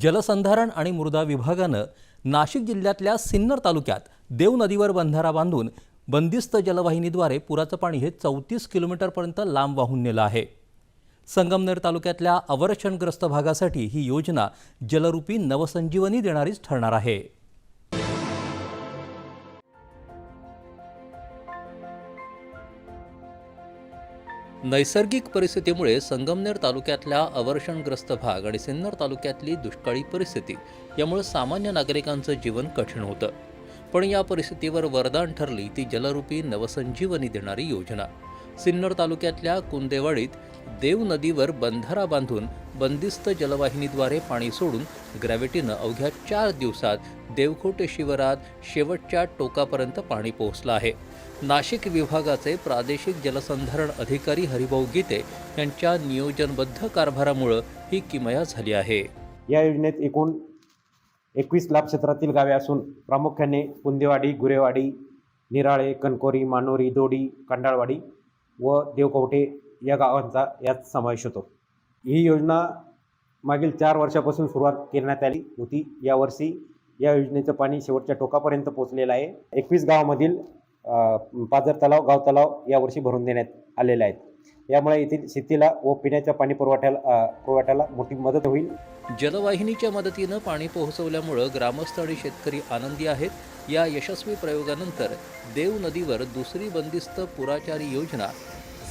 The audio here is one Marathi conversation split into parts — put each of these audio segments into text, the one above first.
जलसंधारण आणि मृदा विभागानं नाशिक जिल्ह्यातल्या सिन्नर तालुक्यात देव नदीवर बंधारा बांधून बंदिस्त जलवाहिनीद्वारे पुराचं पाणी हे चौतीस किलोमीटरपर्यंत लांब वाहून नेलं आहे. संगमनेर तालुक्यातल्या अवरक्षणग्रस्त भागासाठी ही योजना जलरूपी नवसंजीवनी देणारीच ठरणार आहे. नैसर्गिक परिस्थितीमुळे संगमनेर तालुक्यातल्या अवर्षणग्रस्त भाग आणि सिन्नर तालुक्यातली दुष्काळी परिस्थिती यामुळे सामान्य नागरिकांचं जीवन कठीण होतं. पण या परिस्थितीवर वरदान ठरली ती जलरूपी नवसंजीवनी देणारी योजना. सिन्नर तालुक्यातल्या कुंदेवाडीत देव नदीवर बंधारा बांधून बंदिस्त जलवाहिनीद्वारे पाणी सोडून ग्रॅव्हिटीनं अवघ्या चार दिवसात देवखोटे शिवारात शेवटच्या टोकापर्यंत पाणी पोहोचलं आहे. नाशिक विभागाचे प्रादेशिक जलसंधारण अधिकारी हरिभाऊ गीते यांच्या नियोजनबद्ध कारभारामुळं ही किमया झाली आहे. या योजनेत एकूण एकवीस लाख क्षेत्रातील गावे असून प्रामुख्याने कुंदेवाडी गुरेवाडी निराळे कणकोरी मानोरी दोडी कंडाळवाडी व देवकवटे या गावांचा यात समावेश होतो. ही योजना मागील चार वर्षापासून सुरुवात करण्यात आली होती. यावर्षी या योजनेचं पाणी शेवटच्या टोकापर्यंत पोहोचलेलं आहे. एकवीस गावामधील पाजर तलाव गाव तलाव यावर्षी भरून देण्यात आलेले आहेत. यामुळे येथील शेतीला व पिण्याच्या पाणी पुरवठ्याला पुरवठ्याला मोठी मदत होईल. जलवाहिनीच्या मदतीनं पाणी पोहोचवल्यामुळं ग्रामस्थ आणि शेतकरी आनंदी आहेत. या यशस्वी प्रयोगानंतर देव नदीवर दुसरी बंदिस्त पुराचारी योजना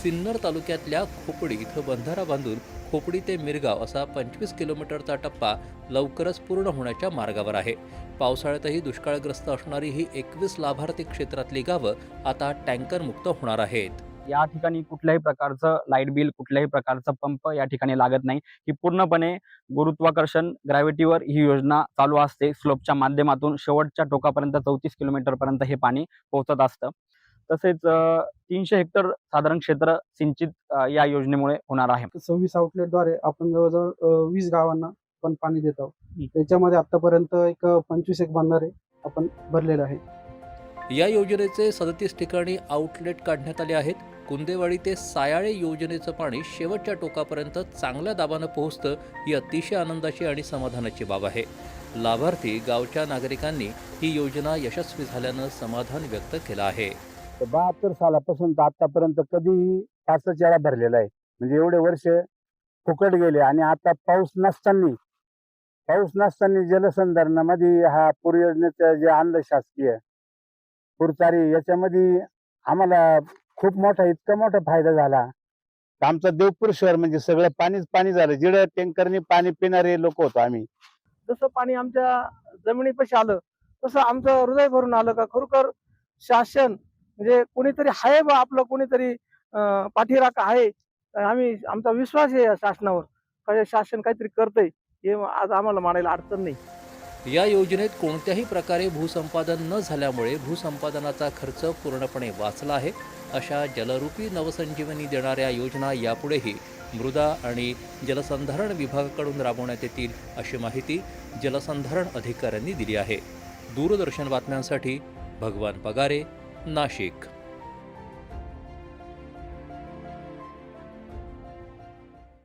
सिन्नर तालुक्यातल्या खोपडी इथं बंधारा बांधून खोपडी ते मिरगाव असा पंचवीस किलोमीटरचा टप्पा लवकरच पूर्ण होण्याच्या मार्गावर आहे. पावसाळ्यातही दुष्काळग्रस्त असणारी ही एकवीस लाभार्थी क्षेत्रातली गावं आता टँकरमुक्त होणार आहेत. या ठिकाणी कुठल्याही प्रकारचं लाइट बिल कुठल्याही प्रकारचा पंप या ठिकाणी लागत नाही. ही पूर्णपणे गुरुत्वाकर्षण ग्रॅव्हिटीवर ही योजना चालू असते. स्लोपच्या माध्यमातून शेवटच्या टोकापर्यंत चौतीस किलोमीटर पर्यंत हे पाणी पोहोचत असतं. तसेच तीनशे हेक्टर साधारण क्षेत्र सिंचित या योजनेमुळे होणार आहे. सव्वीस आउटलेटद्वारे आपण जवळजवळ वीस गावांना आपण पाणी देत आहोत. त्याच्यामध्ये आतापर्यंत एक पंचवीस एक बंधारे आपण भरलेले आहे या योजनेचे सदतीस ठिकाणी आउटलेट काढण्यात आले आहेत. कुंदेवाडी ते सायाळे योजनेचं पाणी शेवटच्या टोकापर्यंत चांगल्या दाबानं पोहोचतं ही अतिशय आनंदाची आणि समाधानाची बाब आहे. लाभार्थी गावच्या नागरिकांनी ही योजना यशस्वी झाल्यानं समाधान व्यक्त केलं आहे. बहात्तर सालापासून तर आतापर्यंत कधीही पाचच चेहरा भरलेला आहे. म्हणजे एवढे वर्ष फुकट गेले आणि आता पाऊस नसताना पाऊस नसताना जलसंधारणामध्ये हा पूर योजनेचं जे आणलं शासकीय पुरचारी याच्यामध्ये आम्हाला खूप मोठा इतका मोठा फायदा झाला. तर आमचा देवपूर शहर म्हणजे सगळं पाणीच पाणी झालं. जिडं टँकरने पाणी पिणारे लोक होतो आम्ही. जसं पाणी आमच्या जमिनीपाशी आलं तसं आमचं हृदय भरून आलं का खरोखर शासन म्हणजे कोणीतरी आहे बा आपलं कोणीतरी अं, पाठीराखा आहे. आम्ही आमचा विश्वास आहे या शासनावर. शासन काहीतरी करतंय हे आज आम्हाला मानायला अडचण नाही. या योजनेत कोणत्याही प्रकारे भूसंपादन न झाल्यामुळे भूसंपादनाचा खर्च पूर्णपणे वाचला आहे. अशा जलरूपी नवसंजीवनी देणाऱ्या योजना यापुढेही मृदा आणि जलसंधारण विभागाकडून राबवण्यात येतील अशी माहिती जलसंधारण अधिकाऱ्यांनी दिली आहे. दूरदर्शन बातम्यांसाठी भगवान पगारे नाशिक.